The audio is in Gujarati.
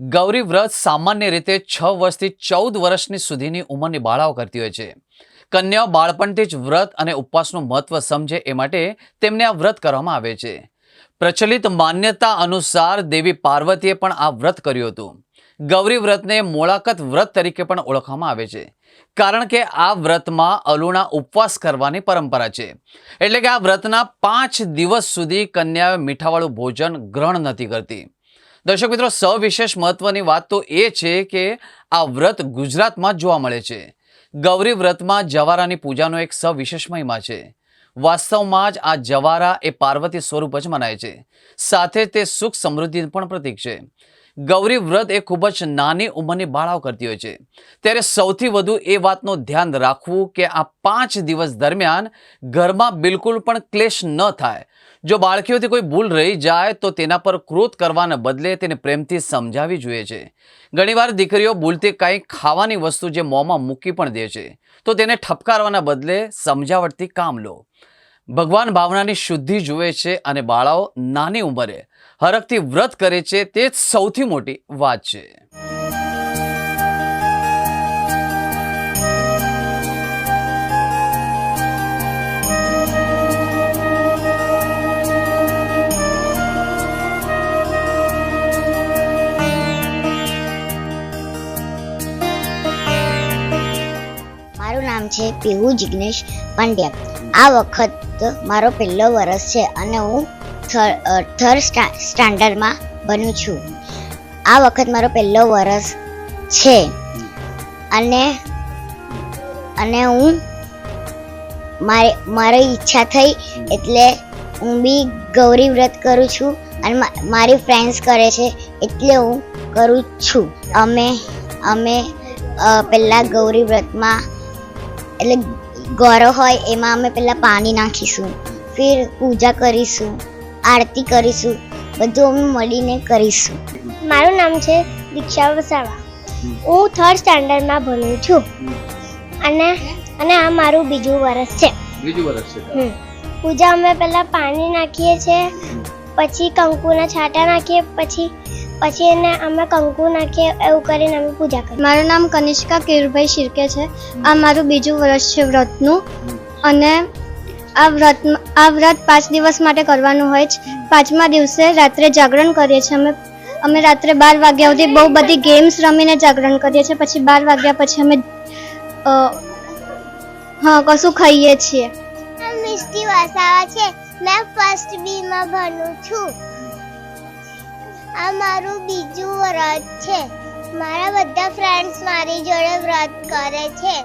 ગૌરી વ્રત સામાન્ય રીતે છ વર્ષથી ચૌદ વર્ષની સુધીની ઉંમરની બાળાઓ કરતી હોય છે. કન્યાઓ બાળપણથી જ વ્રત અને ઉપવાસનું મહત્વ સમજે એ માટે તેમને આ વ્રત કરવામાં આવે છે. પ્રચલિત માન્યતા અનુસાર દેવી પાર્વતીએ પણ આ વ્રત કર્યું હતું. ગૌરી વ્રતને મોળાકત વ્રત તરીકે પણ ઓળખવામાં આવે છે. કારણ કે આ વ્રતમાં અલુણા ઉપવાસ કરવાની પરંપરા છે. એટલે કે આ વ્રતના પાંચ દિવસ સુધી કન્યાઓ મીઠાવાળું ભોજન ગ્રહણ નથી કરતી. દર્શક મિત્રો, સવિશેષ મહત્વની વાત તો એ છે કે આ વ્રત ગુજરાતમાં જ જોવા મળે છે. ગૌરી વ્રતમાં જવારાની પૂજાનો એક સવિશેષ મહિમા છે. વાસ્તવમાં જ આ જવારા એ પાર્વતી સ્વરૂપ જ મનાય છે. સાથે તે સુખ સમૃદ્ધિ પણ પ્રતીક છે. ગૌરી વ્રત એ ખૂબ જ નાની ઉંમરની બાળાઓ કરતી હોય છે. ત્યારે સૌથી વધુ એ વાતનું ધ્યાન રાખવું કે આ પાંચ દિવસ દરમિયાન ઘરમાં બિલકુલ પણ ક્લેશ ન થાય. જો બાળકીઓથી કોઈ ભૂલ રહી જાય તો તેના પર ક્રોધ કરવાને બદલે તેને પ્રેમથી સમજાવવી જોઈએ છે. ઘણીવાર દીકરીઓ ભૂલથી કંઈક ખાવાની વસ્તુ જે મોંમાં મૂકી પણ દે છે, તો તેને ઠપકારવાના બદલે સમજાવટથી કામ લો. ભગવાન ભાવનાની શુદ્ધિ જુએ છે અને બાળાઓ નાની ઉંમરે હરખથી વ્રત કરે છે તે જ સૌથી મોટી વાત છે. નામ છે પીહુ જિગ્નેશ પાંડ્યા. આ વખત મારો પહેલો વરસ છે અને હું થર્ડ સ્ટાન્ડર્ડમાં બનું છું. આ વખત મારો પહેલો વરસ છે અને અને હું મારી ઈચ્છા થઈ એટલે હું બી ગૌરી વ્રત કરું છું અને મારી ફ્રેન્ડ્સ કરે છે એટલે હું કરું છું. અમે અમે પહેલા ગૌરી વ્રતમાં એટલે ગોરો હોય એમાં અમે પહેલાં પાણી નાખીશું ફિર પૂજા કરીશું આરતી કરીશું બધું અમે મળીને કરીશું. મારું નામ છે દીક્ષા વસાવા. હું થર્ડ સ્ટાન્ડર્ડમાં ભણું છું. અને અને આ મારું બીજું વર્ષ છે. બીજું વર્ષ છે. પૂજા અમે પહેલાં પાણી નાખીએ છીએ પછી કંકુના છાંટા નાખીએ પછી પછી એને અમે કંકુ નાખીએ એવું કરીને અમે પૂજા કરીએ. મારું નામ કનિષ્કા કેરુભાઈ શિર્કે છે. આ મારું બીજું વર્ષ છે વ્રતનું. અને આ વ્રત આ વ્રત પાંચ દિવસ માટે કરવાનું હોય છે. પાંચમા દિવસે રાત્રે જાગરણ કરીએ છીએ અમે. અમે રાત્રે બાર વાગ્યા સુધી બહુ બધી ગેમ્સ રમીને જાગરણ કરીએ છીએ. પછી બાર વાગ્યા પછી અમે હા કશું ખાઈએ છીએ. મિસ્ટી વસાવા છે. મેં ફર્સ્ટ બીમાં ભણું છું. આ મારું બીજું વ્રત છે. મારા બધા ફ્રેન્ડ્સ મારી જોડે વ્રત કરે છે.